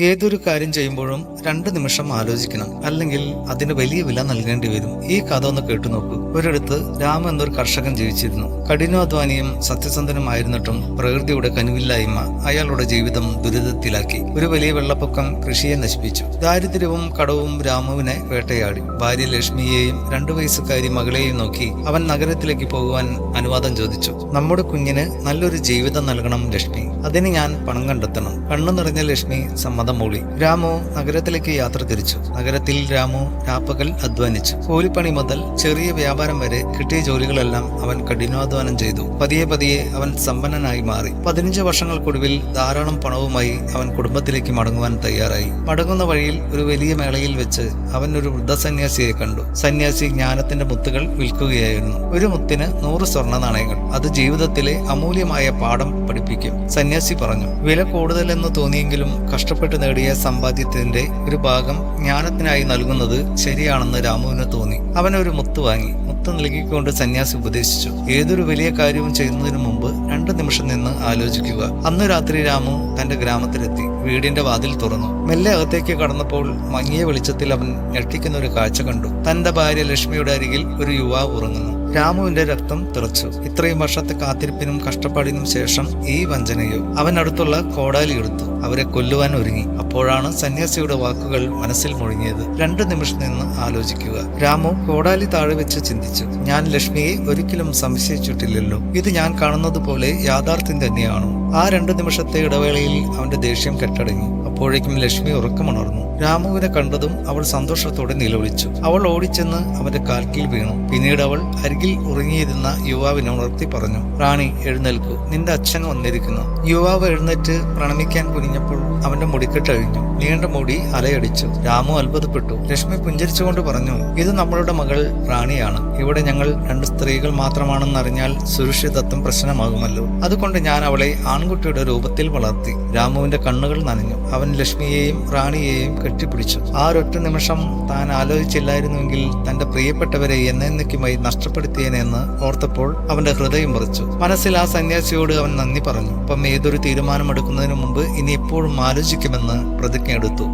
ഏതൊരു കാര്യം ചെയ്യുമ്പോഴും രണ്ട് നിമിഷം ആലോചിക്കണം. അല്ലെങ്കിൽ അതിന് വലിയ വില നൽകേണ്ടി വരും. ഈ കഥ ഒന്ന് കേട്ടു നോക്കൂ. ഒരിടത്ത് രാമ എന്നൊരു കർഷകൻ ജീവിച്ചിരുന്നു. കഠിനാധ്വാനിയും സത്യസന്ധനുമായിരുന്നിട്ടും പ്രകൃതിയുടെ കനുവില്ലായ്മ അയാളുടെ ജീവിതം ദുരിതത്തിലാക്കി. ഒരു വലിയ വെള്ളപ്പൊക്കം കൃഷിയെ നശിപ്പിച്ചു. ദാരിദ്ര്യവും കടവും രാമുവിനെ വേട്ടയാടി. ഭാര്യ ലക്ഷ്മിയെയും രണ്ടു വയസ്സുകാരി മകളെയും നോക്കി അവൻ നഗരത്തിലേക്ക് പോകുവാൻ അനുവാദം ചോദിച്ചു. നമ്മുടെ കുഞ്ഞിന് നല്ലൊരു ജീവിതം നൽകണം ലക്ഷ്മി. അതിന് ഞാൻ പണം കണ്ടെത്തണം. കണ്ണു നിറഞ്ഞ ലക്ഷ്മി സമ്മതം മൂളി രാമു നഗരത്തിലേക്ക് യാത്ര തിരിച്ചു. നഗരത്തിൽ രാമു രാപ്പകൽ അധ്വാനിച്ചു. കൂലിപ്പണി മുതൽ ചെറിയ വ്യാപാരം വരെ കിട്ടിയ ജോലികളെല്ലാം അവൻ കഠിനാധ്വാനം ചെയ്തു. പതിയെ പതിയെ അവൻ സമ്പന്നനായി മാറി. പതിനഞ്ച് വർഷങ്ങൾക്കൊടുവിൽ ധാരാളം പണവുമായി അവൻ കുടുംബത്തിലേക്ക് മടങ്ങുവാൻ തയ്യാറായി. മടങ്ങുന്ന വഴിയിൽ ഒരു വലിയ മേളയിൽ വെച്ച് അവൻ ഒരു വൃദ്ധസന്യാസിയെ കണ്ടു. സന്യാസി ജ്ഞാനത്തിന്റെ മുത്തുകൾ വിൽക്കുകയായിരുന്നു. ഒരു മുത്തിന് നൂറ് സ്വർണ നാണയങ്ങൾ അത് ജീവിതത്തിലെ അമൂല്യമായ പാഠം പഠിപ്പിക്കും സന്യാസി പറഞ്ഞു. വില കൂടുതലെന്ന് തോന്നിയെങ്കിലും കഷ്ടപ്പെട്ട് നേടിയ സമ്പാദ്യത്തിന്റെ ഒരു ഭാഗം ജ്ഞാനത്തിനായി നൽകുന്നത് ശരിയാണെന്ന് രാമുവിന് തോന്നി. അവൻ ഒരു മുത്ത് വാങ്ങി. മുത്ത് നൽകിക്കൊണ്ട് സന്യാസി ഉപദേശിച്ചു. ഏതൊരു വലിയ കാര്യവും ചെയ്യുന്നതിന് മുമ്പ് രണ്ട് നിമിഷം നിന്ന് ആലോചിക്കുക. അന്ന് രാത്രി രാമു തന്റെ ഗ്രാമത്തിലെത്തി. വീടിന്റെ വാതിൽ തുറന്നു. മെല്ലെ അകത്തേക്ക് കടന്നപ്പോൾ മങ്ങിയ വെളിച്ചത്തിൽ അവൻ ഞെട്ടിക്കുന്ന ഒരു കാഴ്ച കണ്ടു. തന്റെ ഭാര്യ ലക്ഷ്മിയുടെ അരികിൽ ഒരു യുവാവ് ഉറങ്ങുന്നു. രാമുവിന്റെ രക്തം തിളച്ചു ഇത്രയും വർഷത്തെ കാത്തിരിപ്പിനും കഷ്ടപ്പാടിനും ശേഷം ഈ വഞ്ചനയോ അവൻ അടുത്തുള്ള കോടാലി എടുത്തു. അവരെ കൊല്ലുവാൻ ഒരുങ്ങി. അപ്പോഴാണ് സന്യാസിയുടെ വാക്കുകൾ മനസ്സിൽ മുഴങ്ങിയത്. രണ്ടു നിമിഷം നിന്ന് ആലോചിക്കുക. രാമു കോടാലി താഴെ വെച്ച് ചിന്തിച്ചു. ഞാൻ ലക്ഷ്മിയെ ഒരിക്കലും സംശയിച്ചിട്ടില്ലല്ലോ. ഇത് ഞാൻ കാണുന്നത് പോലെ യാഥാർത്ഥ്യം തന്നെയാണോ? ആ രണ്ടു നിമിഷത്തെ ഇടവേളയിൽ അവന്റെ ദേഷ്യം കെട്ടടങ്ങി. അപ്പോഴേക്കും ലക്ഷ്മി ഉറക്കമുണർന്നു. രാമുവിനെ കണ്ടതും അവൾ സന്തോഷത്തോടെ നിലവിളിച്ചു. അവൾ ഓടിച്ചെന്ന് അവന്റെ കാൽക്കിൽ വീണു. പിന്നീട് അവൾ അരികിൽ ഉറങ്ങിയിരുന്ന യുവാവിനെ ഉണർത്തി പറഞ്ഞു റാണി എഴുന്നേൽക്കൂ. നിന്റെ അച്ഛൻ വന്നിരിക്കുന്നു. യുവാവ് എഴുന്നേറ്റ് പ്രണമിക്കാൻ കുനിഞ്ഞപ്പോൾ അവന്റെ മുടിക്കെട്ട് അഴിഞ്ഞു. നീണ്ട മുടി അലയടിച്ചു. രാമു അത്ഭുതപ്പെട്ടു. ലക്ഷ്മി പുഞ്ചരിച്ചുകൊണ്ട് പറഞ്ഞു ഇത് നമ്മളുടെ മകൾ റാണിയാണ്. ഇവിടെ ഞങ്ങൾ രണ്ട് സ്ത്രീകൾ മാത്രമാണെന്നറിഞ്ഞാൽ സുരക്ഷിതത്വം പ്രശ്നമാകുമല്ലോ. അതുകൊണ്ട് ഞാൻ അവളെ ആൺകുട്ടിയുടെ രൂപത്തിൽ വളർത്തി രാമുവിന്റെ കണ്ണുകൾ നനഞ്ഞു. അവൻ ലക്ഷ്മിയെയും റാണിയെയും കെട്ടിപ്പിടിച്ചു. ആ ഒരൊറ്റ നിമിഷം താൻ ആലോചിച്ചില്ലായിരുന്നുവെങ്കിൽ തന്റെ പ്രിയപ്പെട്ടവരെ എന്നേന്നേക്കുമായി നഷ്ടപ്പെടുത്തിയേനെന്ന് ഓർത്തപ്പോൾ അവന്റെ ഹൃദയം മുറിച്ചു മനസ്സിൽ ആ സന്യാസിയോട് അവൻ നന്ദി പറഞ്ഞു. അപ്പം ഏതൊരു തീരുമാനമെടുക്കുന്നതിന് മുമ്പ് ഇനി എപ്പോഴും ആലോചിക്കുമെന്ന് പ്രതിജ്ഞ എടുത്തു